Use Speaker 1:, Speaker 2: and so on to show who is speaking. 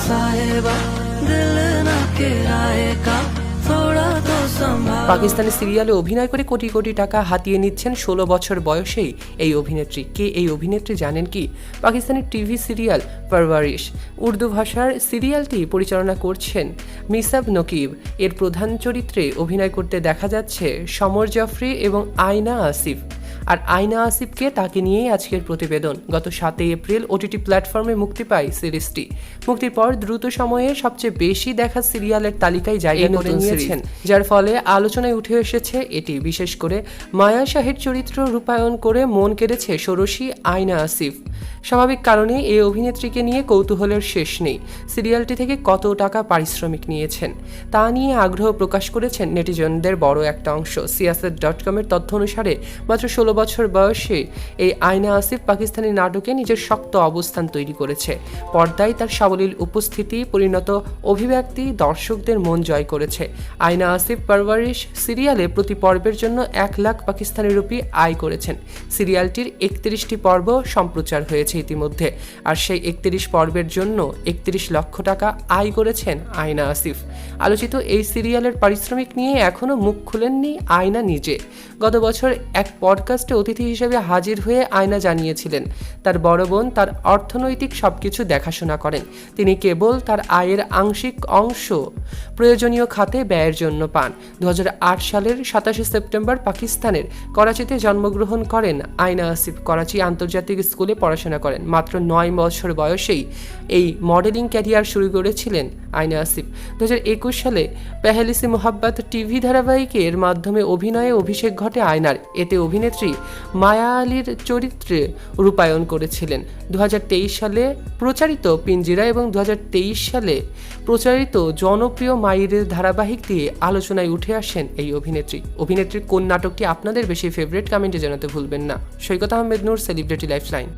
Speaker 1: साहेबा दिल ना किराए का थोड़ा तो संभाल
Speaker 2: পাকিস্তানি সিরিয়ালে অভিনয় করে কোটি কোটি টাকা হাতিয়ে নিচ্ছেন ষোলো বছর বয়সেই এই অভিনেত্রী কে এই অভিনেত্রী জানেন কি পাকিস্তানি টিভি সিরিয়াল পারভারিশ উর্দু ভাষার সিরিয়ালটি পরিচালনা করছেন মিসাব নকিব এর প্রধান চরিত্রে অভিনয় করতে দেখা যাচ্ছে সমর জাফরি এবং আয়না আসিফ আর আয়না আসিফকে তাকে নিয়েই আজকের প্রতিবেদন। গত সাতই এপ্রিল ওটিটি প্ল্যাটফর্মে মুক্তি পায় সিরিজটি। মুক্তির পর দ্রুত সময়ে সবচেয়ে বেশি দেখা সিরিয়ালের তালিকায় জায়গা করে নিয়েছেন। যার ফলে আলোচনায় উঠে এসেছে এটি। বিশেষ করে মায়া শাহের চরিত্র রূপায়ণ করে মন কেড়েছে ষোড়শী আয়না আসিফ। স্বাভাবিক কারণে এই অভিনেত্রীকে নিয়ে কৌতূহলের শেষ নেই। সিরিয়ালটি থেকে কত টাকা পারিশ্রমিক নিয়েছেন, তা নিয়ে আগ্রহ প্রকাশ করেছেন নেটিজনদের বড় একটা অংশ। সিয়াসেট ডট কমের তথ্য অনুসারে মাত্র ষোলো বছর বয়সে এই আয়না আসিফ পাকিস্তানি নাটকে নিজের শক্ত অবস্থান তৈরি করেছে। পর্দায় তার সাবলীল উপস্থিতি পরিণত অভিব্যক্তি দর্শকদের মন জয় করেছে। আয়না আসিফ পারভারিশ সিরিয়ালে প্রতি পর্বের জন্য এক লাখ পাকিস্তানি রুপি আয় করেছেন। সিরিয়ালটির একত্রিশটি পর্ব সম্প্রচার হয়েছে ইতিমধ্যে। আর সেই একত্রিশ পর্বের জন্য একত্রিশ লক্ষ টাকা আয় করেছেন আয়না আসিফ। আলোচিত এই সিরিয়ালের পারিশ্রমিক নিয়ে এখনও মুখ খুলেননি আয়না নিজে। গত বছর এক পডকাস্টে অতিথি হিসেবে হাজির হয়ে আয়না জানিয়েছিলেন, তার বড় বোন তার অর্থনৈতিক সবকিছু দেখাশোনা করেন। তিনি কেবল তার আয়ের আংশিক অংশ প্রয়োজনীয় খাতে ব্যয়ের জন্য পান। দু হাজার আট সালের সাতাশে সেপ্টেম্বর পাকিস্তানের করাচিতে জন্মগ্রহণ করেন আয়না আসিফ। করাচি আন্তর্জাতিক স্কুলে পড়াশোনা করেন। মাত্র নয় বছর বয়সেই এই মডেলিং ক্যারিয়ার শুরু করেছিলেন আয়না আসিফ। দু হাজার একুশ সালে পেহেলিসি মোহাব্বত টিভি ধারাবাহিকের মাধ্যমে অভিনয়ে অভিষেক ঘটে আয়নার। এতে অভিনেত্রী মায়া আলীর চরিত্রে রূপায়ণ করেছিলেন। দু হাজার তেইশ সালে প্রচারিত পিঞ্জিরা এবং দু হাজার তেইশ সালে প্রচারিত জনপ্রিয় মায়ের ধারাবাহিক দিয়ে আলোচনায় উঠে আসেন এই অভিনেত্রী। অভিনেত্রীর কোন নাটকটি আপনাদের বেশি ফেভারিট কমেন্টে জানাতে ভুলবেন না। Saikat Ahmed Noor celebrity lifeline